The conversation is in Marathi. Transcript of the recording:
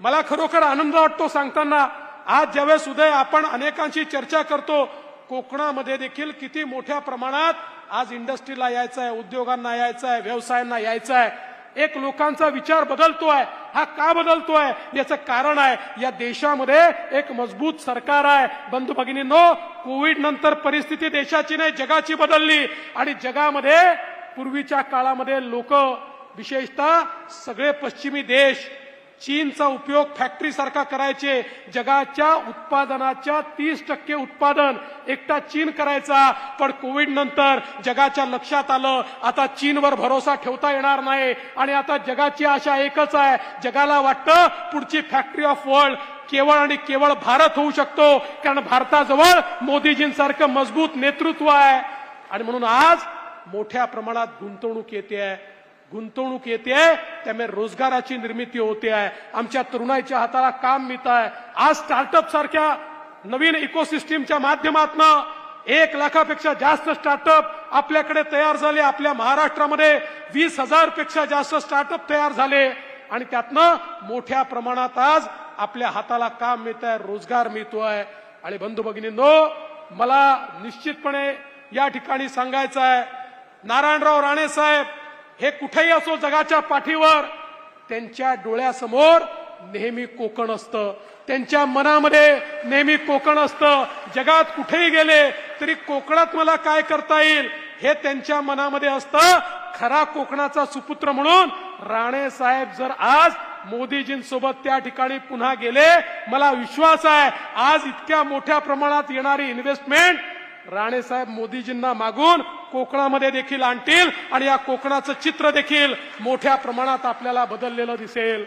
मला खरोखर आनंद वाटतो सांगताना आज ज्यावेळेस उदय आपण अनेकांशी चर्चा करतो कोकणामध्ये देखील किती मोठ्या प्रमाणात आज इंडस्ट्रीला यायचं आहे उद्योगांना यायचं आहे व्यवसायांना यायचं आहे एक लोकांचा विचार बदलतो आहे हा का बदलतोय? याचं कारण आहे या देशामध्ये एक मजबूत सरकार आहे. बंधू भगिनींनो कोविड नंतर परिस्थिती देशाची नाही जगाची बदलली. आणि जगामध्ये पूर्वीच्या काळामध्ये लोक विशेषतः सगळे पश्चिमी देश चीनचा उपयोग फॅक्टरी सारखा करायचे. जगाच्या उत्पादनाच्या तीस टक्के उत्पादन एकटा चीन करायचा. पण कोविड नंतर जगाच्या लक्षात आलं. आता चीनवर भरोसा ठेवता येणार नाही. आणि आता जगाची आशा एकच आहे. जगाला वाटतं पुढची फॅक्टरी ऑफ वर्ल्ड केवळ आणि केवळ भारत होऊ शकतो. कारण भारताजवळ मोदीजींसारखं मजबूत नेतृत्व आहे. आणि म्हणून आज मोठ्या प्रमाणात गुंतवणूक येते आहे. गुंतवणूक येते त्यामुळे रोजगाराची निर्मिती होते आहे. आमच्या तरुणाईच्या हाताला काम मिळत आहे. आज स्टार्टअप सारख्या नवीन इकोसिस्टीमच्या माध्यमातून एक लाखापेक्षा जास्त स्टार्टअप आपल्याकडे तयार झाले. आपल्या महाराष्ट्रामध्ये वीस हजारपेक्षा जास्त स्टार्टअप तयार झाले. आणि त्यातनं मोठ्या प्रमाणात आज आपल्या हाताला काम मिळत आहे रोजगार मिळतो आहे. आणि बंधू भगिनींनो मला निश्चितपणे या ठिकाणी सांगायचं आहे नारायणराव राणे साहेब हे कुठेही असो जगाच्या पाठीवर त्यांच्या डोळ्यासमोर नेहमी कोकण असतं. त्यांच्या मनामध्ये नेहमी कोकण असतं. जगात कुठेही गेले तरी कोकणात मला काय करता येईल हे त्यांच्या मनामध्ये असतं. खरा कोकणाचा सुपुत्र म्हणून राणे साहेब जर आज मोदीजींसोबत त्या ठिकाणी पुन्हा गेले मला विश्वास आहे आज इतक्या मोठ्या प्रमाणात येणारी इन्व्हेस्टमेंट राणेसाहेब मोदीजींना मागून कोकणामध्ये देखील आणतील आणि या कोकणाचं चित्र देखील मोठ्या प्रमाणात आपल्याला बदललेलं दिसेल.